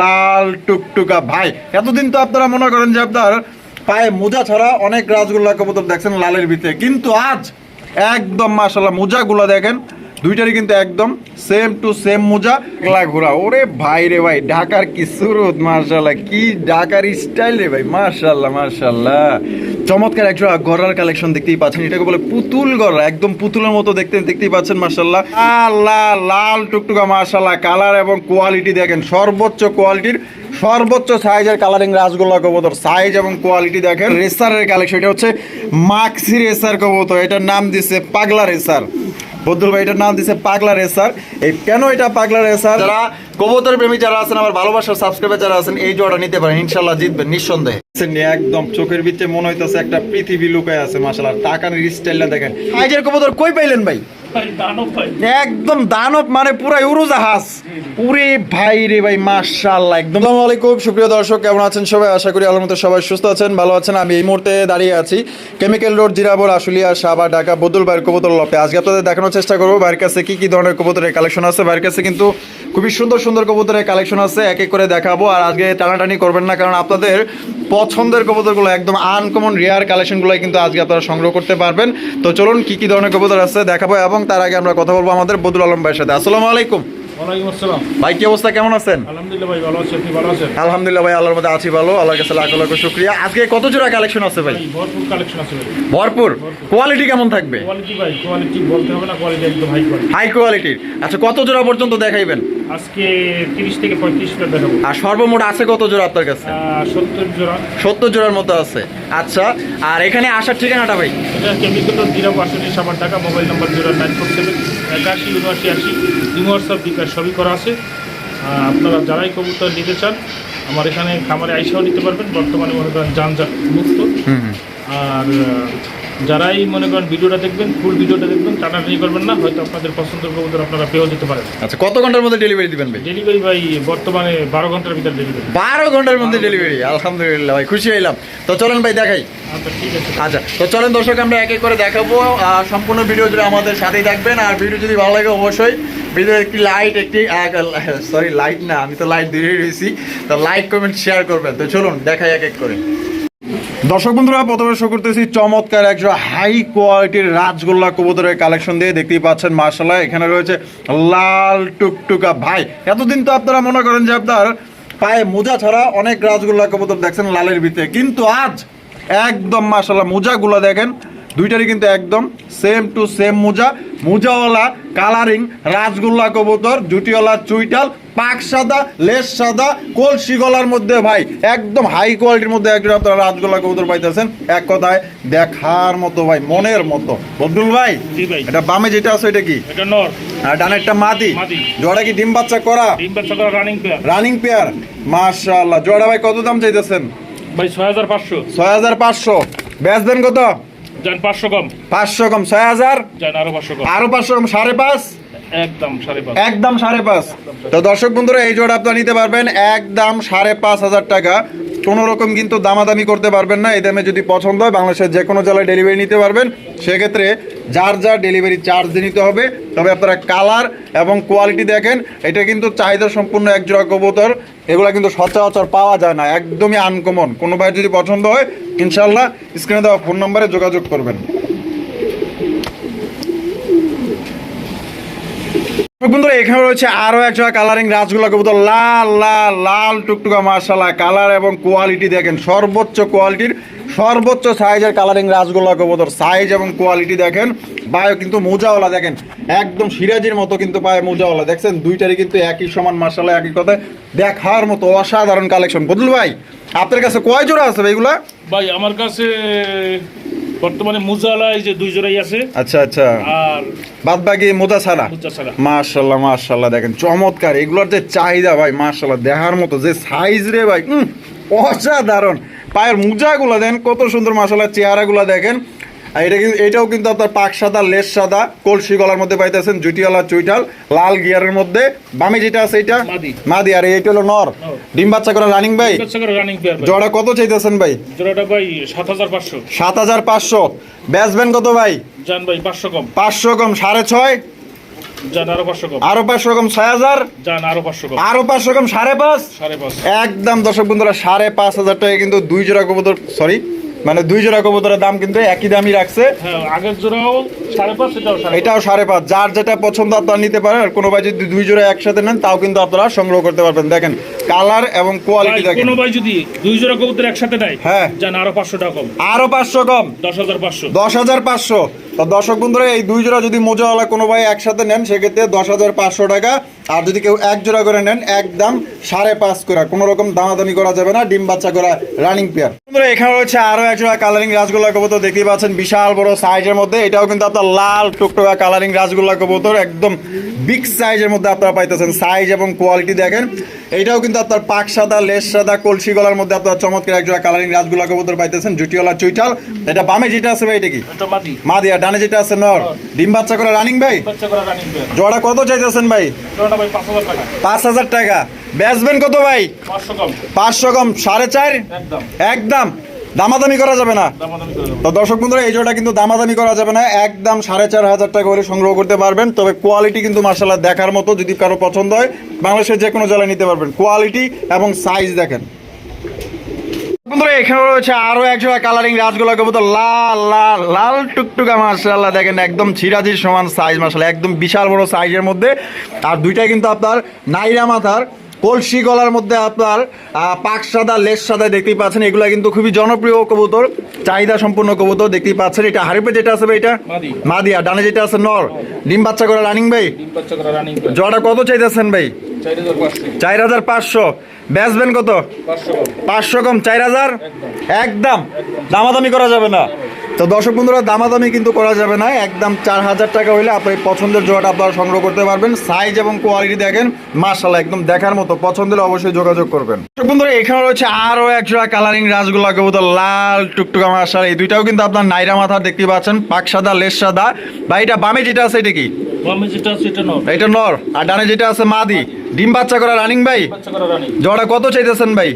লাল টুকটুকা। ভাই, এতদিন তো আপনারা মনে করেন যে আপনার পায়ে মোজা ছাড়া অনেক রাজগোল্লা কবুতর দেখছেন লালের ভিতরে। কিন্তু আজ একদম মাসাল্লাহ মোজাগুলো দেখেন দুইটারই কিন্তু একদম সেম টু সেম মোজা। গলা ঘোরা, ওরে ভাই রে ভাই, ঢাকার কি সুরত মার্শাল্লাহ কি ঢাকার স্টাইল রে ভাই মার্শাল্লাহ মার্শাল্লাহ চমৎকার একটা গড়ার কালেকশন দেখতেই পাচ্ছেন, এটাকে বলে পুতুল গড়া একদম পুতুলের মতো দেখতে, দেখতেই পাচ্ছেন মার্শাল্লাহ আল্লাহ, লাল টুকটুকা মার্শাল্লাহ কালার এবং কোয়ালিটি দেখেন, সর্বোচ্চ কোয়ালিটির সর্বোচ্চ সাইজের কালারিং রাসগোল্লা কবুতর সাইজ এবং কোয়ালিটি দেখেন। রেসারের কালেকশন এটা হচ্ছে মাক্সি রেসার কবুতর, এটার নাম দিচ্ছে পাগলা রেসার বদুল ভাই এটার নাম দিচ্ছে পাগলা রেসার। এই কেন এটা পাগলা রেসার? যারা কবুতর প্রেমী যারা আছেন আমার ভালোবাসার সাবস্ক্রাইবার যারা আছেন এই জোড়া নিতে পারেন ইনশাল্লাহ জিতবেন নিঃসন্দেহে। একদম চোখের ভিতরে মনে হইতেছে একটা পৃথিবী লুকায় আছে মাশাআল্লাহ। টাকার স্টাইলটা দেখেন। আইজের কবুতর কই পাইলেন ভাই? একদম দানব মানে পুরাই উড়োজাহাজ। পুরে ভাই রে ভাই মাশাআল্লাহ একদম। আসসালামু আলাইকুম সুপ্রিয় দর্শক কেমন আছেন সবাই? আশা করি আল্লাহর মতো সবাই সুস্থ আছেন ভালো আছেন। আমি এই মুহূর্তে দাঁড়িয়ে আছি কেমিক্যাল রোড জিরাবর আশুলিয়া সাবা ঢাকা বদুল ভাইয়ের কবুতর লপে। আজকে আপনাদের দেখানোর চেষ্টা করব ভাইয়ের কাছে কি কি ধরনের কবুতরের কালেকশন আছে। ভাইয়ের কাছে কিন্তু খুবই সুন্দর সুন্দর কবুতরের কালেকশন আছে এক এক করে দেখাবো। আর আজকে টানাটানি করবেন না কারণ আপনাদের পছন্দের কবুতরগুলো একদম আনকমন রেয়ার কালেকশনগুলো কিন্তু আজকে আপনারা সংগ্রহ করতে পারবেন। তো চলুন কি কি ধরনের কবুতর আছে দেখাবো এবং তার আগে আমরা কথা বলব আমাদের বদুল আলম ভাইয়ের সাথে। আসসালামু আলাইকুম। ওয়ালাইকুম ভাই কি অবস্থা? কেমন আছেন? আলহামদুলিল্লাহ ভাই আল্লাহর মধ্যে আছি ভালো। আল্লাহর কাছে লাখ লাখ শুক্রিয়া। আজকে কত জোড়া কালেকশন আছে ভাই? ভরপুর কোয়ালিটি কেমন থাকবে? হাই কোয়ালিটি হাই কোয়ালিটির আচ্ছা কত জোড়া পর্যন্ত দেখাইবেন? আজকে তিরিশ থেকে পঁয়ত্রিশ প্লেট দেখাবো আর সর্বমোট আছে কত জোড়া আপনার কাছে? সত্তর জোড়া। সত্তর জোড়ার মতো আছে। আচ্ছা আর এখানে আসার ঠিকানাটা ভাই? এটা কেমিক্যাল জিরো সাবার টাকা mobile number zero nine four seven একাশি উনআশি আশি হোয়াটসঅ্যাপ বিকাশ সবই করা আছে। আপনারা যারাই কবুতর নিতে চান আমার এখানে খামারে আইসাও নিতে পারবেন। বর্তমানে মনে করেন যানজট মুক্ত। আর যারাই মনে করেন ভিডিওটা দেখবেন ফুল ভিডিওটা দেখবেন টানাটানি করবেন না হয়তো আপনাদের পছন্দের কবুতর আপনারা পেয়েও যেতে পারেন। আচ্ছা কত ঘণ্টার মধ্যে ডেলিভারি দিবেন ভাই? ডেলিভারি ভাই বর্তমানে বারো ঘণ্টার ভিতরে ডেলিভারি বারো ঘণ্টার মধ্যে ডেলিভারি আলহামদুলিল্লাহ ভাই খুশি হইলাম। তো চলেন ভাই দেখাই। আচ্ছা ঠিক আছে। আচ্ছা তো চলেন দর্শক আমরা এক এক করে দেখাবো। আর সম্পূর্ণ ভিডিও জুড়ে আমাদের সাথেই থাকবেন আর ভিডিও যদি ভালো লাগে অবশ্যই ভিডিওর একটি লাইট একটি সরি লাইট না আমি তো লাইট দিয়ে রয়েছি তো লাইক কমেন্ট শেয়ার করবেন। তো চলুন দেখাই এক এক করে। দর্শক বন্ধুরা, প্রথমে শো করতেছি চমৎকার একজন হাই কোয়ালিটির রাজগোল্লা কবুতরের কালেকশন দিয়ে দেখতেই পাচ্ছেন মার্শাল্লাহ এখানে রয়েছে লাল টুকটুকা। ভাই, এতদিন তো আপনারা মনে করেন যে আপনার পায়ে মোজা ছাড়া অনেক রাজগোল্লা কবুতর দেখছেন লালের ভিতরে। কিন্তু আজ একদম মার্শাল্লাহ মোজাগুলো দেখেন দুইটারই কিন্তু একদম সেম টু সেম মোজা। মোজাওয়ালা কালারিং রাজগোল্লা কবুতর জুটিওয়ালা চুইটাল পাক সাদা লেস সাদা কলসি গলার মধ্যে ভাই একদম হাই কোয়ালিটির মধ্যে একজন আপনারা রাজগোল্লা কবুতর পাইতেছেন। এক কথায় দেখার মতো ভাই মনের মতো। বদুল ভাই এটা বামে যেটা আছে এটা কি? এটা নর। আর ডানেরটা মাদি। জোড়া কি ডিম বাচ্চা করা? ডিম বাচ্চা করা রানিং পেয়ার রানিং পেয়ার মাশাআল্লাহ। জোড়া ভাই কত দাম চাইতেছেন? ভাই ছয় হাজার পাঁচশো। ছয় হাজার পাঁচশো। বেচবেন কত? যান পাঁচশো কম। পাঁচশো কম ছয় হাজার? যান আরও পাঁচশো কম। আরও পাঁচশো কম সাড়ে পাঁচ? একদম সাড়ে পাঁচ। একদম সাড়ে পাঁচ। তো দর্শক বন্ধুরা এই জোড়া আপনারা নিতে পারবেন একদম সাড়ে পাঁচ হাজার টাকা। কোনো রকম কিন্তু দামাদামি করতে পারবেন না এই দামে যদি পছন্দ হয় বাংলাদেশের যে কোনো জেলায় ডেলিভারি নিতে পারবেন। সেক্ষেত্রে যার যার ডেলিভারি চার্জ নিতে হবে। তবে আপনারা কালার এবং কোয়ালিটি দেখেন, এটা কিন্তু চাহিদা সম্পূর্ণ এক জোড়া কবুতর। এগুলো কিন্তু সচরাচর পাওয়া যায় না, একদমই আনকমন কোনো ভাই যদি পছন্দ হয় ইনশাল্লাহ স্ক্রিনে দেওয়া ফোন নম্বরে যোগাযোগ করবেন। এখানে রয়েছে আরও একটা কালারিং রাজগুলা কবুতর। লাল লাল লাল, টুকটুকা মার্শাল্লাহ কালার এবং কোয়ালিটি দেখেন, সর্বোচ্চ কোয়ালিটির সর্বোচ্চ সাইজের কালারিং রাজগোল্লা কবুতর সাইজ এবং কোয়ালিটি দেখেন। পায়ে কিন্তু মোজাওয়ালা দেখেন। একদম সিরাজির মতো কিন্তু পায়ে মোজাওয়ালা। দেখছেন? দুইটারই কিন্তু একই সমান মার্শাল্লাহ একই কথা। দেখার মতো অসাধারণ কালেকশন বদল ভাই আপনার কাছে কয় জোড়া আছে ভাই এগুলা? ভাই আমার কাছে বর্তমানে মুজালা এই যে দুই জোড়াই আছে। আচ্ছা আচ্ছা। আর বাদ বাকি মোজা ছাড়া? মার্শাল্লাহ দেখেন। চমৎকার। এগুলোর যে চাহিদা ভাই দেখার মতো যে সাইজ রে ভাই অসাধারণ। পায়ের মোজাগুলো দেখেন কত সুন্দর মার্শাল্লাহ চেহারাগুলো দেখেন। আর এটা কিন্তু এটাও কিন্তু আপনার পাক সাদা লেস সাদা কলসি গলার মধ্যে পাইতেছেন জুটিওয়ালা চুইটাল লাল গিয়ারের মধ্যে। বামে যেটা আছে এটা? মাদি। আর এইটা হলো নর। ডিম বাচ্চা করে রানিং ভাই? জোড়া কত চাইতেছেন ভাই? জোড়াটা ভাই সাত হাজার পাঁচশো। সাত হাজার পাঁচশো। বেচবেন কত ভাই? যান ভাই পাঁচশো কম। পাঁচশো কম সাড়ে ছয়। আরও পাঁচশো ছয় হাজার? আরও পাঁচশো সাড়ে পাঁচ? একদম দর্শক বন্ধুরা সাড়ে পাঁচ হাজার টাকা কিন্তু দুই জোড়া কবুতর সরি মানে দুই জোড়া কবুতরের দাম কিন্তু একই দামই রাখছে। হ্যাঁ আগের জোড়াও এটাও সাড়ে পাঁচ। যার যেটা পছন্দ আপনারা নিতে পারেন আর কোনো ভাই যদি দুই জোড়া একসাথে নেন তাও কিন্তু আপনারা সংগ্রহ করতে পারবেন। দেখেন কালার এবং কোয়ালিটি দেখেন কোনো ভাই যদি দুই জোড়া কবুতর একসাথে নেয় হ্যাঁ। যান আরও পাঁচশো টাকা কম। আরও পাঁচশো কম। দশ হাজার পাঁচশো। দশ হাজার পাঁচশো। তো দর্শক বন্ধুরা এই দুই জোড়া যদি মোজাওয়ালা কোনো ভাই একসাথে নেন সেক্ষেত্রে দশ হাজার পাঁচশো টাকা। আর যদি কেউ এক জোড়া করে নেন একদম সাড়ে পাঁচ করে। কোনো রকম দামাদামি করা যাবে না ডিম বাচ্চা করা রানিং পেয়ার বন্ধুরা এখানে রয়েছে আরও এক জোড়া কালারিং রাসগোল্লা কবুতর দেখতেই পাচ্ছেন বিশাল বড় সাইজের মধ্যে। এটাও কিন্তু আপনার লাল টুকটুকা কালারিং রাসগোল্লা কবুতর একদম বিগ সাইজের মধ্যে আপনারা পাইতেছেন। সাইজ এবং কোয়ালিটি দেখেন। এটাও কিন্তু আপনার পাক সাদা লেস সাদা কলসি গলার মধ্যে আপনার চমৎকার এক জোড়া কালারিং রাসগোল্লা কবুতর পাইতেছেন জুটিওয়ালা চুইটাল এটা বামে যেটা আছে ভাই এটা কি? এটা মাটি মা দিয়া ডানে যেটা আছে নর ডিম বাচ্চা করে রানিং ভাই? জোড়া কত চাইতেছেন ভাই? পাঁচ হাজার টাকা। বেচবেন কত ভাই? পাঁচশো কম। সাড়ে চার? একদম। দামাদামি করা যাবে না। তো দর্শক বন্ধুরা এই জোড়াটা কিন্তু দামাদামি করা যাবে না। একদম সাড়ে চার হাজার টাকা করে সংগ্রহ করতে পারবেন। তবে কোয়ালিটি কিন্তু মার্শাল্লাহ দেখার মতো যদি কারও পছন্দ হয় বাংলাদেশের যে কোনো জেলায় নিতে পারবেন। কোয়ালিটি এবং সাইজ দেখেন। এখানে রয়েছে আরও কালারিং লাল লাল লাল টুকটুকা দেখেন একদম সমান সাইজ একদম বিশাল বড় সাইজের মধ্যে। আর দুইটাই কিন্তু আপনার নাইরা মাথার। কলসি গলার মধ্যে আপনার পাক সাদা লেস সাদা দেখতেই পাচ্ছেন। এগুলা কিন্তু খুবই জনপ্রিয় কবুতর চাহিদা সম্পূর্ণ কবুতর দেখতেই পাচ্ছেন। এটা হারিপে যেটা আছে ভাই এটা? মাদি। মাদি আর ডানে যেটা আছে নর। ডিম বাচ্চা করে রানিং ভাই? ডিম বাচ্চা করা রানিং পেয়ার জড়া কত চাইতেছেন ভাই? চার হাজার পাঁচশো। বেচবেন কত? পাঁচশো কম। চার হাজার? একদম। দামাদামি করা যাবে না। তো দর্শক বন্ধুরা দামাদামি কিন্তু করা যাবে না। একদম চার হাজার টাকা হইলে আপনার পছন্দের জোড়াটা আপনারা সংগ্রহ করতে পারবেন। সাইজ এবং কোয়ালিটি দেখেন মার্শাল্লাহ একদম দেখার মতো। পছন্দ হলে অবশ্যই যোগাযোগ করবেন। দর্শক বন্ধুরা এখানে রয়েছে আরও এক জোড়া কালারিং রাসগোল্লা কবুতর লাল টুকটুকা মার্শাল এই দুইটাও কিন্তু আপনার নাইরা মাথা দেখতে পাচ্ছেন পাক সাদা লেস সাদা। বা এটা বামে যেটা আছে এটা কি? এটা নর। আর ডানে যেটা আছে মাদি। ডিম বাচ্চা করা রানিং ভাই? জোড়া কত চাইতেছেন ভাই?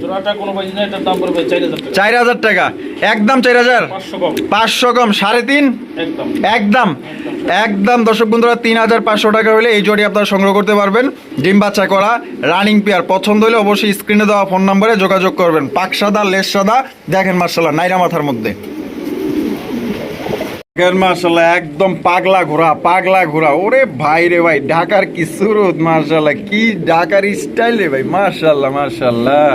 চার হাজার টাকা। একদম চার হাজার? পাঁচশো পাঁচশো কম সাড়ে তিন? একদম। একদম। দর্শক বন্ধুরা তিন হাজার পাঁচশো টাকা হলে এই জোড়ি আপনারা সংগ্রহ করতে পারবেন। ডিম বাচ্চা করা রানিং পেয়ার। পছন্দ হলে অবশ্যই স্ক্রিনে দেওয়া ফোন নম্বরে যোগাযোগ করবেন। পাক সাদা লেস সাদা। দেখেন মার্শাল্লাহ নাইরা মাথার মধ্যে। মার্শাল্লাহ একদম পাগলা ঘোরা পাগলা ঘোরা ওরে ভাই রে ভাই ঢাকার কি সুরত মার্শাল্লাহ কি ঢাকার স্টাইল রে ভাই মার্শাল্লাহ মার্শাল্লাহ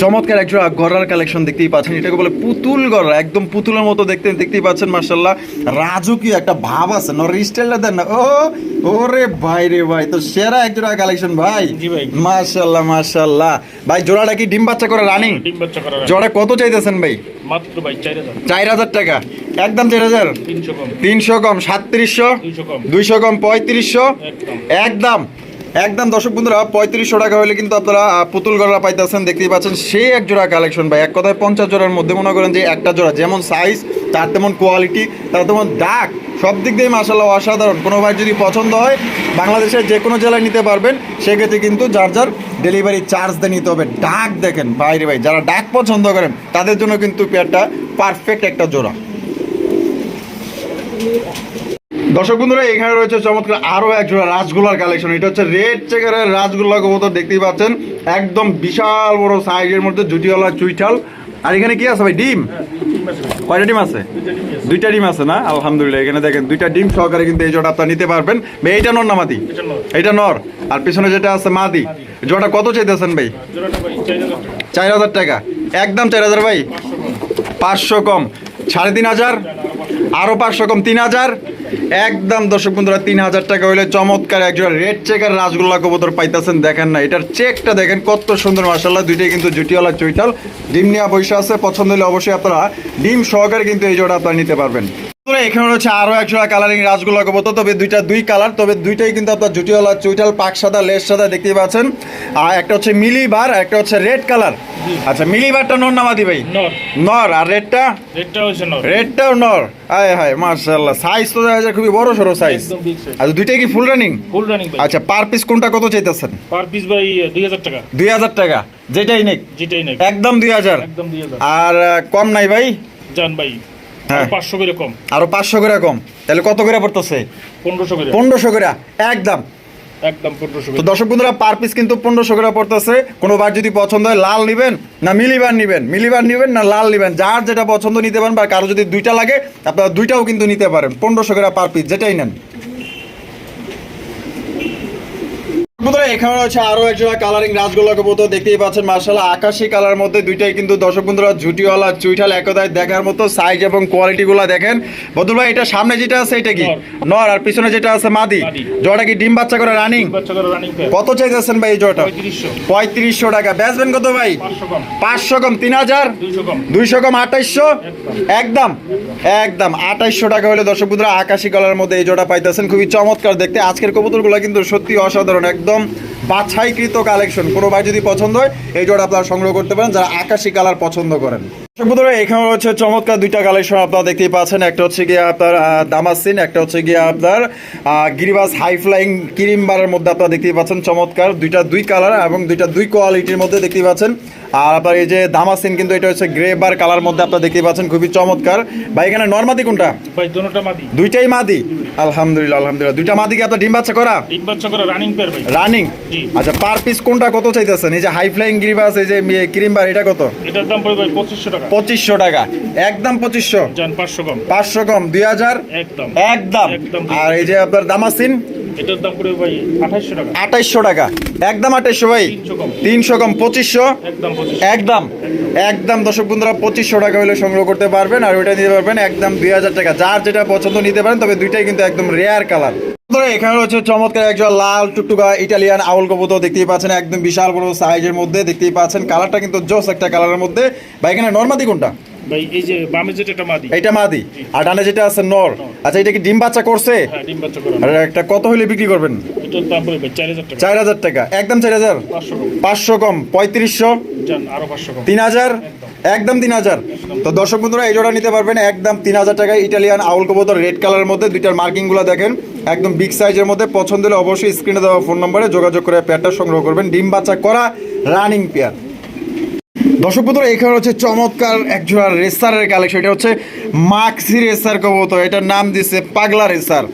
চমৎকার একজন গড়ার কালেকশন দেখতেই পাচ্ছেন। এটাকে বলে পুতুল গড়া একদম পুতুলের মতো দেখতে দেখতেই পাচ্ছেন মার্শাল্লাহ রাজকীয় একটা ভাব আছে নর স্টাইলটা দেন না। ও ওরে ভাই রে ভাই তো সেরা এক জোড়া কালেকশন ভাই। মার্শাল্লাহ মার্শাল্লাহ ভাই জোড়াটা কি ডিম বাচ্চা করে রানিং? ডিম বাচ্চা করা জোড়া কত চাইতেছেন ভাই? মাত্র ভাই চার হাজার টাকা। একদম চার হাজার। তিনশো কম। সাতত্রিশশো দুইশো কম পঁয়ত্রিশশো একদম। একদম দর্শক বন্ধুরা পঁয়ত্রিশশো টাকা হলে কিন্তু আপনারা পুতুল গড়া পাইতেছেন দেখতেই পাচ্ছেন সেই এক জোড়া কালেকশন ভাই। এক কথায় পঞ্চাশ জোড়ার মধ্যে মনে করেন যে একটা জোড়া যেমন সাইজ তার তেমন কোয়ালিটি তার তেমন ডাক সব দিক দিয়ে মাসাল্লাহ অসাধারণ। কোনো ভাই যদি পছন্দ হয় বাংলাদেশের যে কোনো জেলায় নিতে পারবেন সেক্ষেত্রে কিন্তু যার যার ডেলিভারি চার্জ দিয়ে নিতে হবে। ডাক দেখেন বাইরে ভাই যারা ডাক পছন্দ করেন তাদের জন্য কিন্তু পেয়ারটা পারফেক্ট একটা জোড়া। দর্শক বন্ধুরা, এখানে রয়েছে চমৎকার আরও এক জোড়া রাসগোল্লার কালেকশন এটা হচ্ছে রেড চেকারের রাসগোল্লা কবুতর, দেখতেই পাচ্ছেন। একদম বিশাল বড় সাইজের মধ্যে জুটিওয়ালা চুইঠাল। আর এখানে কি আছে ভাই? ডিম? কয়টা ডিম আছে? দুইটা ডিম আছে না? আলহামদুলিল্লাহ, এখানে দেখেন, দুইটা ডিম সহকারে কিন্তু এই আপনার নিতে পারবেন। ভাই, এইটা নর না মাদি? এইটা নর। আর পিছনে যেটা আছে, মাদি। জোড়া কত চাইতেছেন ভাই? চার হাজার টাকা। একদম চার হাজার ভাই। পাঁচশো কম। সাড়ে তিন হাজার। আরও পাঁচশো কম, তিন হাজার। একদম দর্শক বন্ধুরা, তিন হাজার টাকা হইলে চমৎকার একজন রেড চেকার রাসগোল্লা কবুতর পাইতেছেন, দেখেন না, এটার চেকটা দেখেন, কত সুন্দর মাসাল্লাহ দুইটাই কিন্তু জুটিওয়ালা চৈতাল। ডিম নেওয়া বৈশা আছে, পছন্দ হলে অবশ্যই আপনারা ডিম সহকারে কিন্তু এই জোড়া আপনারা নিতে পারবেন। এখানে রয়েছে আরও এক জোড়া কালারিং রাসগোল্লা কবুতর। তবে দুইটা দুই কালার তবে দুইটাই কিন্তু আপনার জুটিওয়ালা চৈতাল পাক সাদা লেস সাদা দেখতেই পাচ্ছেন। আর একটা হচ্ছে মিলি বার আর একটা হচ্ছে রেড কালার আচ্ছা মিলি বারটা নর নামাদি ভাই? নর। আর রেডটা রেডটাও নর। আয় হায় মার্শাল্লাহ সাইজ তো দেখা যায় খুবই বড় সড়ো সাইজ একদম আচ্ছা দুইটাই কি ফুল রানিং ফুল রানিং আচ্ছা পার পিস কোনটা কত চাইতেছেন? পার পিস ভাই দুই হাজার টাকা। দুই হাজার টাকা যেটাই নেক। যেটাই নেই একদম দুই হাজার। একদম দুই হাজার। আর কম নাই ভাই? যান ভাই। পাঁচশো করে কম। আরও পাঁচশো করে কম। তাহলে কত করে পড়তেছে? পনেরোশো করে। পনেরোশো করে একদম। একদম পনেরোশো তো দর্শক বন্ধুরা পার পিস কিন্তু পনেরোশো করে পড়তেছে। কোনো বার যদি পছন্দ হয় লাল নিবেন না মিলিবার নিবেন? মিলিবার নিবেন না লাল নিবেন? যার যেটা পছন্দ নিতে পারেন বা কারও যদি দুইটা লাগে আপনারা দুইটাও কিন্তু নিতে পারেন। পনেরোশো করে পার পিস যেটাই নেন। বন্ধুরা এখানে রয়েছে আরও একজোড়া কালারিং রাজগোল্লা কবুতর দেখতেই পাচ্ছেন মার্শাল্লাহ আকাশি কালার মধ্যে দুইটাই কিন্তু দর্শক বন্ধুরা ঝুটিওয়ালা চুইঠাল একদায় দেখার মতো সাইজ এবং দেখেন। বদুল ভাই এটা সামনে যেটা আছে এটা কি? নর। নর আর পিছনে যেটা আছে মাদি। মাদি। জোড়া কি ডিম বাচ্চা করে রানিং কত চাইতেছেন ভাই এই জোড়াটা? পঁয়ত্রিশশো। টাকা। বেচবেন কত ভাই? পাঁচশো কম। তিন হাজার? দুইশো কম। দুইশো কম আঠাইশশো? একদম। একদম। আঠাইশশো টাকা হলে দর্শক বন্ধুরা আকাশি কালার মধ্যে এই জোড়া পাইতেছেন। খুবই চমৎকার দেখতে। আজকের কবুতরগুলো কিন্তু সত্যি অসাধারণ একদম বাছাইকৃত কালেকশন কোনো ভাই যদি পছন্দ হয়, এই জোড়া আপনারা সংগ্রহ করতে পারেন, যারা আকাশি কালার পছন্দ করেন। বন্ধুরা এখানে হচ্ছে চমৎকার দুইটা কালেকশন আপনারা দেখতেই পাচ্ছেন। একটা হচ্ছে গিয়ে আপনার দামাসিন একটা হচ্ছে গিয়ে আপনার গিরিবাস হাই ফ্লাইং কিরিমবারের মধ্যে আপনারা দেখতেই পাচ্ছেন চমৎকার। দুইটা দুই কালার এবং দুইটা দুই কোয়ালিটির মধ্যে দেখতেই পাচ্ছেন। আর আপনার এই যে দামাসিন কিন্তু এটা হচ্ছে গ্রে বার কালার মধ্যে আপনারা দেখতেই পাচ্ছেন খুবই চমৎকার। ভাই এখানে নর্মাদি কোনটা? ভাই দোনোটা মাদি। দুইটাই মাদি? আলহামদুলিল্লাহ আলহামদুলিল্লাহ। দুইটা মাদি কি আপনার ডিম বাচ্চা করা? তিন বাচ্চা করে রানিং পেয়ার ভাই। রানিং আচ্ছা পার পিস কোনটা কত চাইতেছেন? এই যে হাই ফ্লাইং গিরিবাস এই যে ক্রিম বার এটা কত? এটার দাম পড়বে ভাই পঁচিশশো টাকা। পঁচিশশো টাকা। একদম পঁচিশশো। পাঁচশো কম। পাঁচশো কম দুই হাজার? একদম। আর এই যে আপনার দামাসিন? এটার দাম পড়বে ভাই আঠাশশো টাকা। আঠাইশশো টাকা। একদম আঠাইশশো ভাই। তিনশো কম। তিনশো কম পঁচিশশো? একদম একদম। একদম দর্শক বন্ধুরা পঁচিশশো টাকা হলে সংগ্রহ করতে পারবেন আর ওইটা নিতে পারবেন একদম দুই হাজার টাকা। যার যেটা পছন্দ নিতে পারেন তবে দুইটাই কিন্তু একদম রেয়ার কালার এখানে হচ্ছে চমৎকার একজন লাল টুকটুকা ইটালিয়ান আউল কবুতর, দেখতেই পাচ্ছেন, একদম বিশাল বড় সাইজের মধ্যে, দেখতেই পাচ্ছেন কালারটা কিন্তু জোস একটা কালারের মধ্যে। বা এখানে নর্মাদি কোনটা? ভাই এই যে বামে যেটা একটা মাদি। এইটা মাদি? আর ডানে যেটা আছে নর? আচ্ছা এটা কি ডিম বাচ্চা করছে? হ্যাঁ ডিম বাচ্চা করা আর একটা কত হলে বিক্রি করবেন? এটার দাম পড়বে টাকা। একদম কম। আরও একদম। তিন হাজার। তো দর্শক বন্ধুরা এই জোড়া নিতে পারবেন একদম তিন হাজার টাকায় ইটালিয়ান আউল কবুতর রেড কালারের মধ্যে দুইটার মার্কিংগুলো দেখেন। একদম বিগ সাইজের মধ্যে পছন্দ হলে অবশ্যই স্ক্রিনে দেওয়া ফোন নম্বরে যোগাযোগ করে পেয়ারটা সংগ্রহ করবেন। ডিম বাচ্চা করা রানিং পেয়ার। দর্শক বন্ধুরা, এখানে হচ্ছে চমৎকার এক জোড়া রেসারের কালেকশন এটা হচ্ছে মাক্সি রেসার কবুতর। এটার নাম দিছে পাগলা রেসার।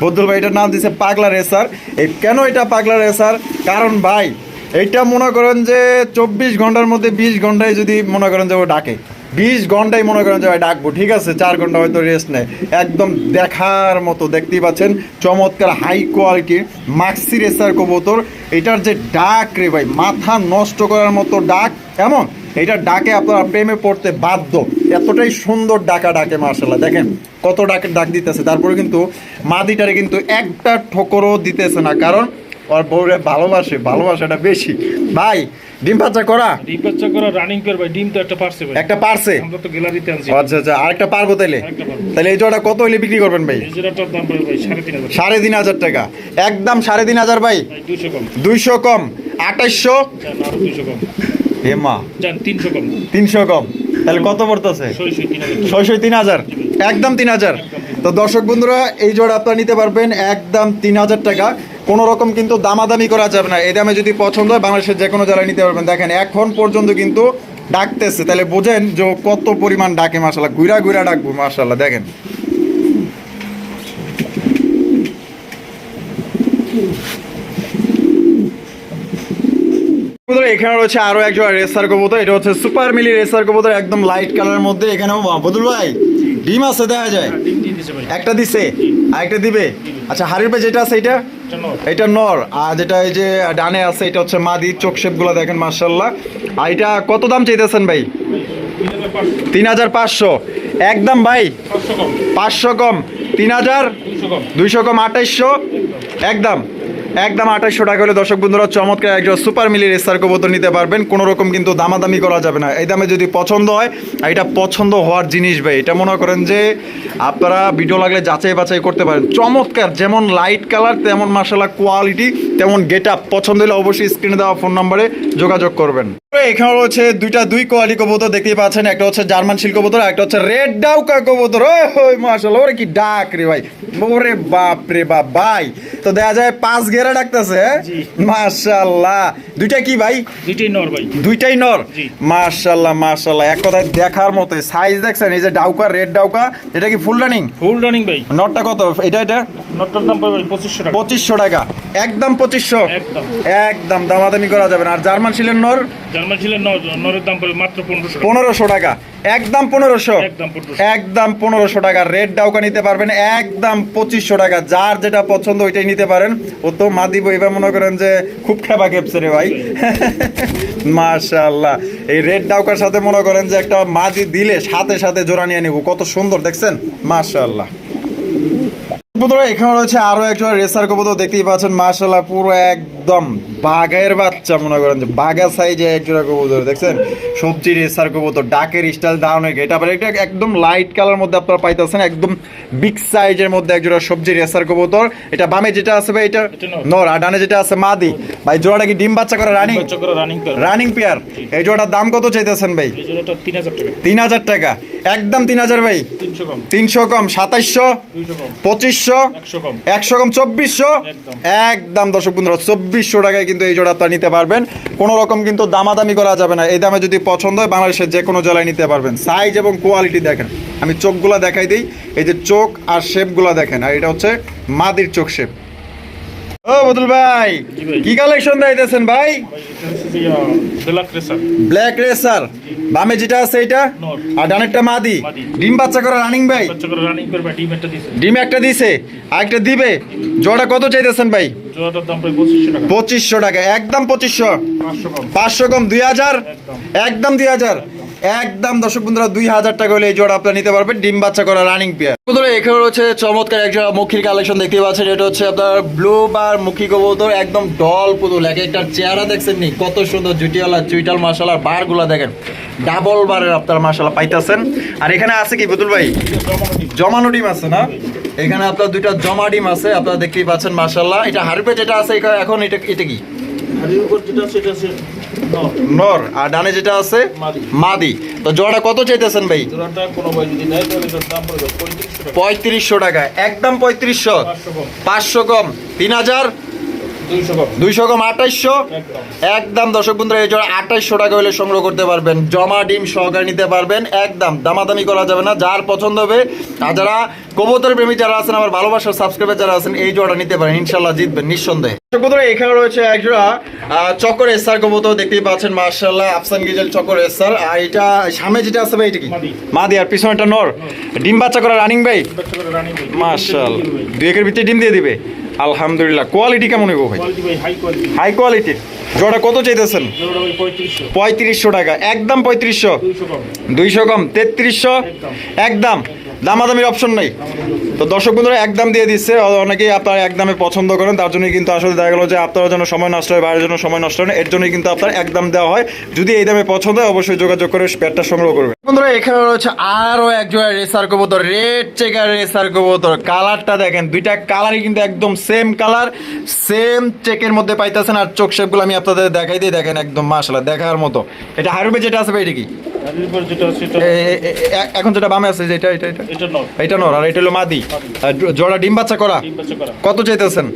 বদুল ভাই, এটার নাম দিছে পাগলা রেসার। এই কেন এটা পাগলা রেসার? কারণ ভাই, এইটা মনে করেন যে চব্বিশ ঘণ্টার মধ্যে বিশ ঘন্টায় যদি মনে করেন যে ও ডাকে। বিশ ঘন্টায় মনে করেন যে ভাই ডাকবো, ঠিক আছে, চার ঘণ্টা হয়তো রেস্ট নেয়। একদম দেখার মতো, দেখতেই পাচ্ছেন, চমৎকার হাই কোয়ালিটির মাক্সি রেসার কবুতর। এটার যে ডাক রে ভাই, মাথা নষ্ট করার মতো ডাক এমন এটা ডাকে আপনারা প্রেমে পড়তে বাধ্য। এতটাই সুন্দর ডাকা ডাকে মার্শাল্লাহ দেখেন কত ডাকে ডাক দিতেছে। তারপরে কিন্তু মাদিটারে কিন্তু একটা ঠোকরও দিতেছে না, কারণ ওর বউরে ভালোবাসে, ভালোবাসাটা বেশি। ভাই ডিম বাচ্চা করা? ডিম বাচ্চা করা রানিং পেয়ার ভাই ডিম তো একটা পারছে ভাই। একটা পারছে? আমরা তো গ্যালারিতে আনছি। আচ্ছা আচ্ছা আরেকটা পারব তাইলে? তাহলে এই জোড়া কত হলে বিক্রি করবেন ভাই? এই জোড়াটার দাম পড়বে ভাই টাকা। একদম সাড়ে তিন হাজার ভাই? ভাই দুইশো কম। দুইশো কম। আঠাইশশো? যান আরও দুইশো কম। হেমা তিনশো কম। তিনশো কম। তাহলে কত পড়তেছে? সই সই তিন হাজার? ছয়শো তিন হাজার। একদম তিন হাজার। তো দর্শক বন্ধুরা এই জোড়া আপনারা নিতে পারবেন একদম তিন হাজার টাকা। কোনো রকম কিন্তু দামাদামি করা যাবে না। এই দামে যদি পছন্দ হয় বাংলাদেশের যে কোনো জেলায় নিতে পারবেন। দেখেন এখন পর্যন্ত কিন্তু ডাকতেছে। তাহলে বোঝেন যে কত পরিমাণ ডাকে মাসাল্লাহ ঘুরা ঘুরা ডাকবো মাসাল্লাহ দেখেন। এখানে রয়েছে আরও একজন রেসার কবুতর। এটা হচ্ছে সুপার মিলি রেসার কবুতর একদম লাইট কালারের মধ্যে। এখানেও বদুল ভাই ডিম আছে দেখা যায়? হ্যাঁ, একটা দিছে? আর একটা দিবে আচ্ছা হাড়ির পে যেটা আছে এটা? এটা নর। আর যেটা এই যে ডানে আছে এটা হচ্ছে মাদি চোখ শেপগুলো দেখেন মার্শাল্লাহ আর এটা কত দাম চাইতেছেন ভাই? তিন হাজার পাঁচশো। একদম ভাই? পাঁচশো কম। তিন হাজার? দুইশো কম। দুইশো কম আঠাইশশো? একদম একদম আঠাইশশো টাকা হলে দর্শক বন্ধুরা চমৎকার একজন সুপার মিলি রেসার কবুতর নিতে পারবেন। কোনো রকম কিন্তু দামাদামি করা যাবে না। এই দামে যদি পছন্দ হয় এটা পছন্দ হওয়ার জিনিস ভাই, এটা মনে করেন যে আপনারা ভিডিও লাগলে যাচাই বাছাই করতে পারেন। চমৎকার, যেমন লাইট কালার তেমন মার্শাল্লাহ কোয়ালিটি তেমন গেট আপ পছন্দ হলে অবশ্যই স্ক্রিনে দেওয়া ফোন নম্বরে যোগাযোগ করবেন। এখানে রয়েছে দুইটা দুই কোয়ালিটি কবুতর দেখতেই পাচ্ছেন। একটা হচ্ছে জার্মান শিল কবুতর একটা হচ্ছে রেড ডাউকা কবুতর। ওই মার্শাল্লাহ ওরে কি ডাক রে ভাই। ওরে বাপ রে বাপ ভাই। তো দেখা যায় পাঁচ ঘেরা ডাকতেছে জি। মার্শাল্লাহ দুইটা কি ভাই? দুইটাই নর ভাই। দুইটাই নর। মার্শাল্লাহ মার্শাল্লাহ এক কথায় দেখার মতো। সাইজ দেখছেন এই যে ডাউকা রেড ডাউকা এটা কি ফুল রানিং ফুল রানিং ভাই। নটটা কত? এটা এটা? নটটার দাম ভাই পঁচিশশো টাকা। পঁচিশশো টাকা। একদম পঁচিশশো। একদম। একদম দামাদামি করা যাবে না। আর জার্মান শিলের নর? জার্মান ছিলেন নর নরের দাম পড়বে মাত্র পনেরোশো টাকা। পনেরোশো টাকা। একদম পনেরোশো। একদম পনেরোশো। টাকা। রেড ডাউকা নিতে পারবেন একদম পঁচিশশো টাকা। যার যেটা পছন্দ ওইটাই নিতে পারেন। ও তো মা দিব এবার মনে করেন যে খুব খেপা খেপছে রে ভাই। মাশাল্লাহ এই রেড ডাউকার সাথে মনে করেন যে একটা মাদি দিলে সাথে সাথে জোড়া নিয়ে নিব। কত সুন্দর দেখছেন? মাশাল্লাহ বন্ধুরা এখানে রয়েছে আরও একজন রেসার কবুতর দেখতেই পাচ্ছেন মাশাল্লাহ পুরো একদম বাঘের বাচ্চা মনে করেন যে বাঘা সাইজে একজোড়া কবুতর দেখছেন? সবজি রেসার কবুতর ডাকের স্টাইল দাউনের এটা আবার এটা একদম লাইট কালার মধ্যে আপনারা পাইতেছেন একদম বিগ সাইজের মধ্যে একজোড়া সবজি রেসার কবুতর। এটা বামে যেটা আছে ভাই এটা নর। আর ডানে যেটা আছে মাদি। ভাই জোড়াটা কি ডিম বাচ্চা করে রানিং রানিং পেয়ার এই জোড়াটার দাম কত চাইতেছেন ভাই? তিন হাজার টাকা। একদম তিন হাজার ভাই। তিনশো কম। তিনশো কম সাতাইশশো। দুইশো পঁচিশশো একশো কম। চব্বিশশো। একদম। দর্শক বন্ধুরা চব্বিশশো টাকায় কিন্তু এই জোড়া আপনারা নিতে পারবেন। কোনো রকম কিন্তু দামাদামি করা যাবে না। এই দামে যদি পছন্দ হয় বাংলাদেশের যে কোনো জেলায় নিতে পারবেন। সাইজ এবং কোয়ালিটি দেখেন। আমি চোখগুলো দেখাই দিই। এই যে চোখ আর শেপগুলো দেখেন। আর এটা হচ্ছে মাদির চোখ শেপ ও বদুল ভাই কি কালেকশন দিতেছেন ভাই? Black racer. বামে যেটা আছে এটা? আর ডানেরটা মাদি। মাদি। ডিম বাচ্চা করে রানিং ভাই। ডিম একটা দিছে। ডিম একটা দিছে। আর একটা দিবে। জোড়া কত চাইতেছেন ভাই? পঁচিশশো টাকা। একদম পঁচিশশো। পাঁচশো কম। দুই হাজার। একদম দুই হাজার। একদম দর্শক বন্ধুরা, দুই হাজার টাকা হলে এই জোড়া আপনারা নিতে পারবেন। ডিম বাচ্চা করা রানিং পেয়ার বন্ধুরা, এখানে রয়েছে চমৎকার একটা মুখির কালেকশন দেখতে পাচ্ছেন। এটা হচ্ছে আপনার ব্লু বার মুখী কবুতর, একদম ডল পুতুল। এক একটা চেহারা দেখছেন নি, কত সুন্দর জুটিওয়ালা চুইটাল বারগুলা দেখেন। ডাবল বারের আপনার মাসালা পাইতেছেন। আর এখানে আছে কি বুতুল ভাই? জমানো ডিম আছে না? এখানে আপনার দুইটা জমা ডিম আছে, আপনারা দেখতেই পাচ্ছেন মাসাল্লাহ এটা হারপে যেটা আছে এখন এটা এটা কি? নর। আর ডানে যেটা আছে? মাদি। তো জোড়াটা কত চাইতেছেন ভাই? জোড়াটা কোনো ভাই যদি তাহলে দাম পড়বে পঁয়ত্রিশশো টাকা। একদম পঁয়ত্রিশশো। পাঁচশো কম। তিন হাজার দুইশো কম। আঠাইশশো? একদম। একদম দর্শক বন্ধুরা এই জোড়া আঠাইশশো টাকা হলে সংগ্রহ করতে পারবেন। জমা ডিম সহকারে নিতে পারবেন। একদম দামাদামি করা যাবে না যার পছন্দ হবে। আর যারা কবুতর প্রেমী যারা আছেন আমার ভালোবাসার সাবস্ক্রাইবার যারা আছেন এই জোড়াটা নিতে পারেন। ইনশাল্লাহ জিতবেন নিঃসন্দেহে। বন্ধুরা এখানে রয়েছে এক জোড়া আহ, চক্কর এসার কবুতর দেখতেই পাচ্ছেন মার্শাল্লাহ আফসান গিজেল চক্কর এসার আর এটা সামনে যেটা আছে ভাই এটা কি? মাদি। মাদি আর পিছনেটা নর। ডিম বাচ্চা করা রানিং ভাই? বাচ্চা করে রানিং ভাই। মার্শাল দুই একের ভিতরে ডিম দিয়ে দিবে। আলহামদুলিল্লাহ কোয়ালিটি কেমন হইব ভাই? হাই কোয়ালিটি কোয়ালিটির জোড়া কত চাইতেছেন? পঁয়ত্রিশশো। টাকা। একদম পঁয়ত্রিশশো? দুইশো কম। তেত্রিশশো? একদম। একদম। দামাদামির অপশন নেই। তো দর্শক বন্ধুরা একদম দিয়ে দিচ্ছে। অনেকেই আপনারা একদমে পছন্দ করেন তার জন্যই কিন্তু আসলে দেখা গেলো যে আপনারা যেন সময় নষ্ট হয় বাইরের জন্য সময় নষ্ট হয় না এর জন্যই কিন্তু আপনার একদম দেওয়া হয়। যদি এই দামে পছন্দ হয় অবশ্যই যোগাযোগ করে প্যাডটা সংগ্রহ করবেন বন্ধুরা এখানে রয়েছে আরও এক জোড়া রেসার কবুতর রেড চেকার রেসার কবুতর। কালারটা দেখেন দুইটা কালারই কিন্তু একদম সেম কালার সেম চেকের মধ্যে পাইতেছেন। আর চোখ শেপগুলো আমি আপনাদের দেখাই দিই দেখেন একদম মাসালা দেখার মতো। এটা হারুবে যেটা আছে ভাই এটা কি? এখন যেটা বামে আছে যেটা এটা এটা? এটা নর। এটা নর আর এটা হলো মাদি। জোড়া ডিম বাচ্চা করা? কত চাইতেছেন?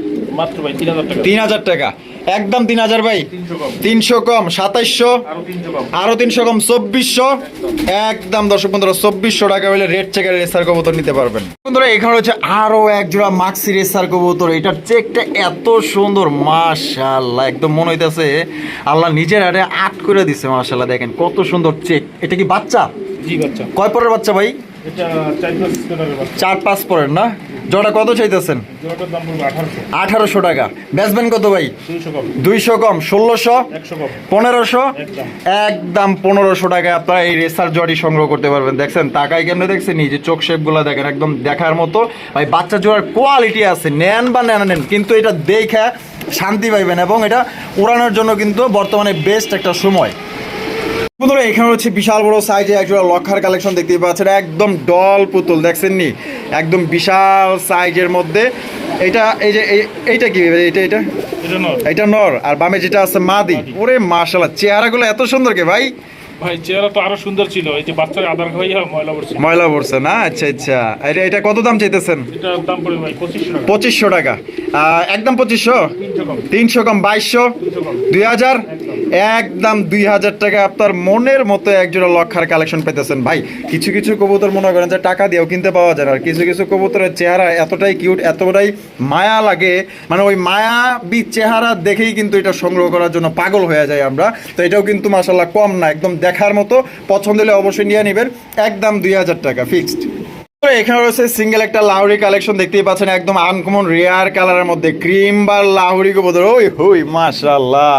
তিন হাজার টাকা। একদম তিন হাজার ভাই? তিনশো কম। সাতাইশশো? আরও তিনশো কম। চব্বিশশো? একদম দর্শক বন্ধুরা চব্বিশশো টাকা হলে রেড চেকের রেসার কবুতর নিতে পারবেন। বন্ধুরা এখানে হচ্ছে আরও এক জোড়া মাক্সি রেসার কবুতর। এটার চেকটা এত সুন্দর মাশাআল্লাহ একদম মনে হইতেছে আল্লাহ নিজের হাতে আট করে দিছে মাশাআল্লাহ দেখেন কত সুন্দর চেক। এটা কি বাচ্চা? জি বাচ্চা। কয় পরের বাচ্চা ভাই? চার পাঁচ পরের না? জোড়া কত চাইতেছেন? আঠারোশো। টাকা। বেচবেন কত ভাই? দুইশো কম। ষোলোশো? পনেরোশো? একদম। পনেরোশো টাকায় আপনারা এই রেসার জড়ি সংগ্রহ করতে পারবেন। দেখছেন তাকাই কেমনে দেখছেন? এই যে চোখ শেপগুলো দেখেন একদম দেখার মতো। ভাই বাচ্চা জোড়ার কোয়ালিটি আছে। নেন বা নেন নেন কিন্তু এটা দেখে শান্তি পাইবেন এবং এটা উড়ানোর জন্য কিন্তু বর্তমানে বেস্ট একটা সময়। বন্ধুরা এখানে হচ্ছে বিশাল বড় সাইজে একজোড়া লক্ষার কালেকশন দেখতে পাচ্ছেন। একদম ডল পুতুল দেখছেন নি? একদম বিশাল সাইজের মধ্যে। এটা এই যে এই- এইটা কি? এটা এটা এটা? নর। এটা নর। আর বামে যেটা আছে মাদি। ওরে মাশাআল্লাহ চেহারাগুলো এত সুন্দর কে ভাই? ভাই চেহারা তো আরও সুন্দর ছিল। এই যে বাচ্চার খাইয়া ময়লা পড়ছে। ময়লা পড়ছে না? আচ্ছা আচ্ছা। এটা এটা কত দাম চাইতেছেন? এটার দাম পড়বে ভাই পঁচিশশো টাকা। পঁচিশশো টাকা। একদম পঁচিশশো? তিনশো কম। তিনশো কম বাইশশো? দুইশো কম। দুই হাজার? একদম। একদম দুই হাজার টাকা। আপনার মনের মতো একজোড়া লক্ষার কালেকশন পেতেছেন ভাই কিছু কিছু কবুতর মনে করেন যে টাকা দিয়েও কিনতে পাওয়া যায় না। আর কিছু কিছু কবুতরের চেহারা এতটাই কিউট এতটাই মায়া লাগে। মানে ওই মায়া বি চেহারা দেখেই কিন্তু এটা সংগ্রহ করার জন্য পাগল হয়ে যায় আমরা। তো এটাও কিন্তু মাসাল্লাহ কম না একদম দেখার মতো পছন্দ হলে অবশ্যই নিয়ে নেবেন। একদম দুই হাজার টাকা ফিক্সড এখানে রয়েছে সিঙ্গেল একটা লাহরি কালেকশন দেখতেই পাচ্ছেন একদম আনকমন রেয়ার কালারের মধ্যে ক্রিম বা লাউরি কবুতর ওই হুই মাশাল্লাহ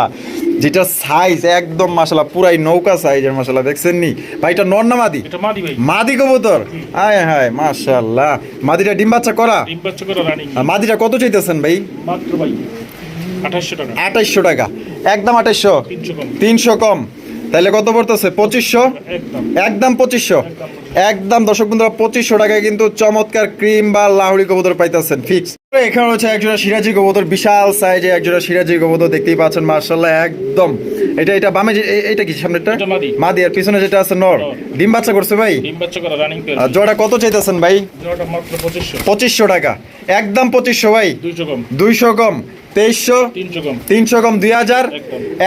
যেটা সাইজ একদম মাশাল্লাহ পুরাই নৌকা সাইজের মাশাল্লাহ দেখছেন নি ভাই এটা নর না মাদি? মাদি কবুতর আয় হায় মাশাল্লাহ মাদিটা ডিম বাচ্চা করা? ডিম বাচ্চা করে রানিং আর মাদিটা কত চাইতেছেন ভাই? মাত্র ভাই আঠাশশো টাকা। আঠাইশশো টাকা। একদম আঠাইশশো। তিনশো কম। তাহলে কত পড়তেছে? পঁচিশশো? একদম। পঁচিশশো? একদম দর্শক বন্ধুরা পঁচিশশো টাকায় কিন্তু চমৎকার ক্রিম বা লাহুড়ি কবুতর পাইতেছেন। ফিক্স। এখানে রয়েছে একজোড়া সিরাজি কবুতর বিশাল সাইজে একজোড়া সিরাজি কবুতর দেখতেই পাচ্ছেন মার্শাল্লাহ একদম। এটা এটা বামে এটা কি সামনেটা মাদি। আর পিছনে যেটা আছে নর। ডিম বাচ্চা করছে ভাই? ডিম বাচ্চা করে রানিং পেয়ার আর জোড়া কত চাইতেছেন ভাই? জোড়াটা মাত্র পঁচিশশো। টাকা। একদম পঁচিশশো ভাই? দুইশো কম। তেইশশো? তিনশো কম। দুই হাজার?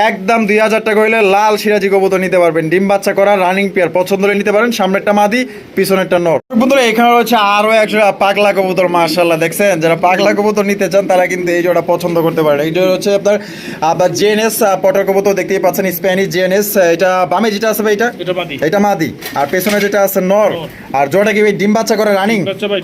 একদম। দুই হাজার টাকা হইলে লাল সিরাজি কবুতর নিতে পারবেন। ডিম বাচ্চা করা রানিং পেয়ার পছন্দ হলে নিতে পারেন। সামনেরটা মাদি পিছনেরটা নর। বন্ধুরা এখানে রয়েছে পাগলা কবুতর মার্শাল্লাহ দেখছেন? যারা পাগলা কবুতর নিতে চান তারা কিন্তু এই জোড়া পছন্দ করতে পারেন এই জোড়া হচ্ছে আপনার আপনার জেএনএস পটার কবুতর। দেখতেই পাচ্ছেন স্প্যানিশ জেএনএস এটা বামে যেটা আছে এটা? এটা মাদি। আর পেছনে যেটা আছে নর। আর জোড়া কি ডিম বাচ্চা করে রানিং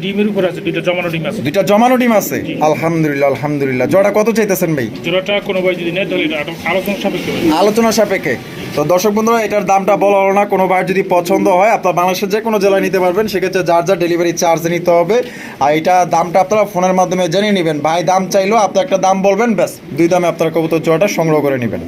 ডিমের উপর আছে দুইটা জমানো ডিম আছে। দুইটা জমানো ডিম আছে? আলহামদুলিল্লাহ আলহামদুলিল্লাহ। জোড়া কত চাইতেছেন ভাই? জোড়াটা কোনো ভাই যদি নেয় তাহলে আলোচনা সাপেক্ষে আলোচনা সাপেক্ষে। তো দর্শক বন্ধুরা এটার দামটা বলা হলো না কোনো বার যদি পছন্দ হয় আপনার বাংলাদেশের যে কোনো জেলায় নিতে পারবেন সেক্ষেত্রে যার যার ডেলিভারি চার্জ নিতে হবে। আর এটা দামটা আপনারা ফোনের মাধ্যমে জেনে নেবেন। ভাই দাম চাইলেও আপনি একটা দাম বলবেন ব্যাস। দুই দামে আপনারা কবুতর জোড়াটা সংগ্রহ করে নেবেন।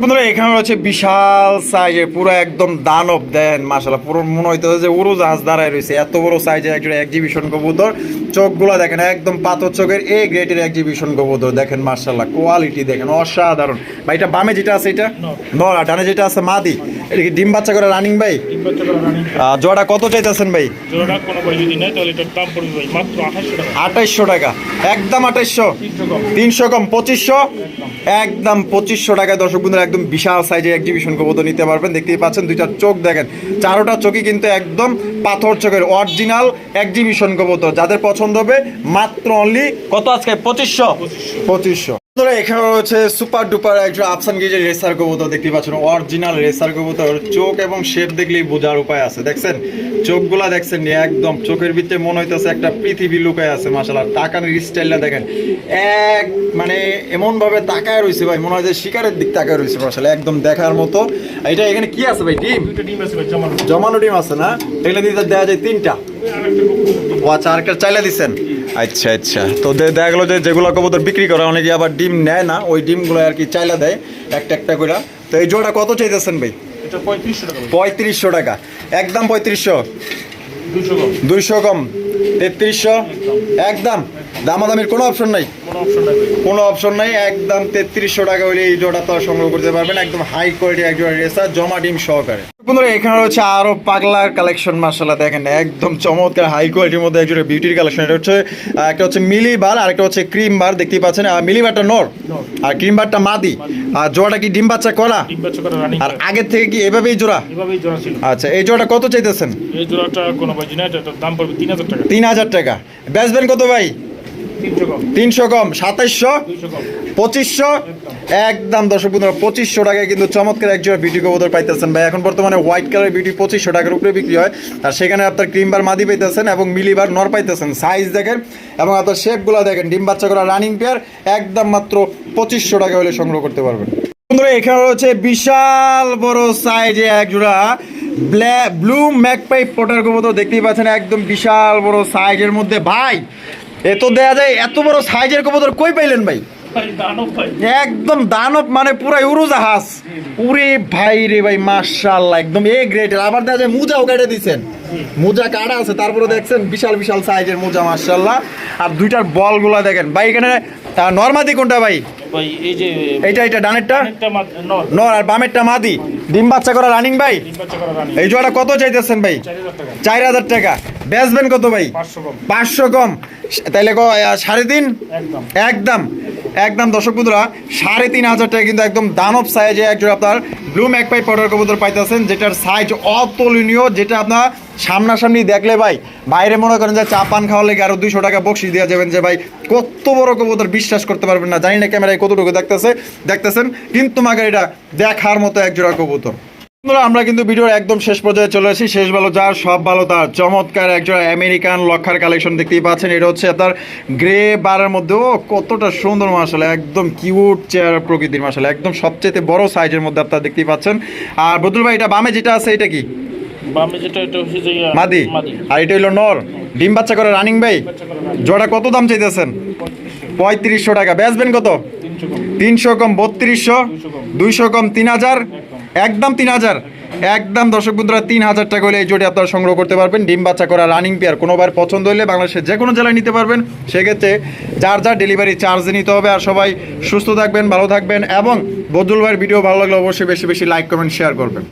বন্ধুরা এখানে রয়েছে বিশাল সাইজের পুরো একদম দানব দেন মাসাল্লাহ পুরো মনে হইতে যে উড়োজাহাজ দাঁড়ায় রয়েছে। এত বড় সাইজের একজন এক্সিবিশন কবুতর। চোখগুলো দেখেন একদম পাথর চোখের এ গ্রেটের এক্সিবিশন কবুতর দেখেন মার্শাল্লাহ কোয়ালিটি দেখেন অসাধারণ। ভাই এটা বামে যেটা আছে এটা। নর। ডানে যেটা আছে মাদি। এটা কি ডিম বাচ্চা করে রানিং ভাই? ডিম বাচ্চা করে রানিং জোড়া কত চাইতেছেন ভাই? জোড়াটা কোনো ভাই যদি নেয় তাহলে এটার দাম পড়বে ভাই মাত্র আঠাশশো টাকা। আঠাইশশো টাকা। একদম আঠাইশশো। তিনশো কম। পঁচিশশো? একদম। পঁচিশশো টাকায় দর্শক বন্ধুরা একদম বিশাল সাইজের এক্সিবিশন কবুতর নিতে পারবেন। দেখতেই পাচ্ছেন দুইটা চোখ দেখেন। চারোটা চোখই কিন্তু একদম পাথর চোখের অরিজিনাল এক্সিবিশন কবুতর। যাদের পছন্দ হবে মাত্র অনলি কত আজকে? পঁচিশশো। পঁচিশশো। বন্ধুরা, এখানে রয়েছে সুপার ডুপার একজন আফসান গেজের রেসার কবুতর দেখতে পাচ্ছেন অরিজিনাল রেসার কবুতর। চোখ এবং শেপ দেখলেই বোঝার উপায় আছে দেখছেন? চোখগুলা দেখছেন একদম চোখের ভিতরে মনে হইতেছে একটা পৃথিবী লুকায় আছে মাসাল্লাহ টাকানোর স্টাইলটা দেখেন। এক মানে এমন ভাবে তাকায় রয়েছে ভাই মনে হয় যে শিকারের দিক তাকায় রয়েছে মাসাল্লাহ একদম দেখার মতো। এটা এখানে কি আছে ভাই ডিম? জমানো জমানো ডিম আছে না? এগুলো দিতে দেওয়া যায় তিনটা। ও আচ্ছা আরেকটা চাইলে দিচ্ছেন আচ্ছা আচ্ছা। তো দেখা গেলো যে যেগুলো কবুতর বিক্রি করে অনেকে আবার ডিম নেয় না ওই ডিমগুলো আর কি চাইলা দেয় একটা একটা করে তো এই জোড়া কত চাইতেছেন ভাই? পঁয়ত্রিশশো টাকা একদম পঁয়ত্রিশশো? দুশো দুইশো কম। তেত্রিশশো? একদম। দামাদামির কোনো অপশন নাই। কোনো অপশন নাই একদম তেত্রিশশো টাকা হলে এই জোড়া তো সংগ্রহ করতে পারবেন একদম হাই কোয়ালিটি এক জোড়া রেসার জমা ডিম সহকারে। বন্ধুরা এখানে রয়েছে আরও পাগলার কালেকশন মার্শাল্লাহ দেখেন একদম চমৎকার হাই কোয়ালিটির মধ্যে একজোড়া বিউটির কালেকশন এটা হচ্ছে একটা হচ্ছে মিলি বার আর একটা হচ্ছে ক্রিম বার দেখতেই পাচ্ছেন আর মিলি বারটা নর। আর ক্রিম বারটা মাদি আর জোড়াটা কি ডিম বাচ্চা করা? আর আগের থেকে কি এভাবেই জোড়া? আচ্ছা এই জোড়াটা কত চাইতেছেন? এই জোড়াটা কোনো ভাই নেয় দাম পড়বে তিন হাজার টাকা। তিন হাজার টাকা। বেচবেন কত ভাই? তিনশো কম। সাতাইশশো পঁচিশশো। একদম দর্শক বন্ধুরা পঁচিশশো টাকায় কিন্তু চমৎকার একজোড়া বিউটি কবুতর পাইতেছেন ভাই। এখন বর্তমানে হোয়াইট কালার বিউটি পঁচিশশো টাকার উপরে বিক্রি হয়। আর সেখানে আপনার ক্রিমবার মাদি পাইতেছেন এবং মিলিবার নর পাইতেছেন। সাইজ দেখেন এবং আপনার শেপগুলো দেখেন ডিম বাচ্চা করা রানিং পেয়ার একদম মাত্র পঁচিশশো টাকা হলে সংগ্রহ করতে পারবেন। বন্ধুরা এখানে রয়েছে বিশাল বড় সাইজে একজোড়া ব্ল্যাক ব্লু ম্যাকপাই পোটার কবুতর। দেখতেই পাচ্ছেন একদম বিশাল বড় সাইজের মধ্যে। ভাই এ তো দেয়া যায় এত বড় সাইজের কবুতর কই পাইলেন ভাই? একদম দানব মানে পুরাই উড়োজাহাজ। উরে ভাই রে ভাই মার্শাল একদম এ গ্রেট আবার দেখা যায় মোজাও কেটে দিচ্ছেন মোজা কাটা আছে তারপরে দেখছেন বিশাল বিশাল সাইজের মোজা মার্শাল্লাহ আর দুইটার বলগুলা দেখেন। ভাই এখানে নর্মাদি কোনটা ভাই? ভাই এই যে এইটা এইটা ডানেরটা? নর। আর বামেরটা মাদি। ডিম বাচ্চা করা রানিং ভাই? এই জোড়া কত চাইতেছেন ভাই? চার হাজার টাকা। বেচবেন কত ভাই? পাঁচশো কম। তাইলে সাড়ে তিন? একদম। একদম। একদম দর্শক বন্ধুরা সাড়ে তিন হাজার টাকা কিন্তু একদম দানব সাইজে একজন আপনার ব্লু ম্যাকপাই পাউডার কবুতর পাইতেছেন যেটার সাইজ অতুলনীয় যেটা আপনার সামনাসামনি দেখলে ভাই বাইরে মনে করেন যে চা পান খাওয়ার লেগে আরও দুইশো টাকা বকশিস দেওয়া যাবেন যে ভাই কত বড় কবুতর বিশ্বাস করতে পারবেন না। জানি না ক্যামেরায় কতটুকু দেখতেছে? দেখতেছেন কিন্তু মাকে এটা দেখার মতো একজোড়া কবুতর। বন্ধুরা, আমরা কিন্তু ভিডিওর একদম শেষ পর্যায়ে চলে আসি শেষ ভালো যার সব ভালো তার। চমৎকার একজন আমেরিকান লক্ষার কালেকশন দেখতেই পাচ্ছেন। এটা হচ্ছে আপনার গ্রে বারের মধ্যেও কতটা সুন্দর মাসালে একদম কিউট চেয়ার প্রকৃতির মাসালে একদম সবচেয়ে বড় সাইজের মধ্যে আপনারা দেখতেই পাচ্ছেন। আর বদুল ভাই এটা বামে যেটা আছে এটা কি? বামে যেটা এটা হচ্ছে মাদি। আর এটা হলো নর। ডিম বাচ্চা করে রানিং ভাই। জোড়া কত দাম চাইতেছেন? পঁয়ত্রিশশো টাকা। বেচবেন কত? তিনশো কম বত্রিশশো, দুইশো কম তিন হাজার, একদম তিন হাজার। একদম দর্শক বন্ধুরা, তিন হাজার টাকা হলে এই জোটি আপনারা সংগ্রহ করতে পারবেন। ডিম বাচ্চা করা রানিং পেয়ার কোনোবার পছন্দ হলে বাংলাদেশের যে কোনো জেলায় নিতে পারবেন। সেক্ষেত্রে যার যার ডেলিভারি চার্জ নিতে হবে আর সবাই সুস্থ থাকবেন, ভালো থাকবেন এবং বদুল ভাইয়ের ভিডিও ভালো লাগলে অবশ্যই বেশি বেশি লাইক কমেন্ট শেয়ার করবেন।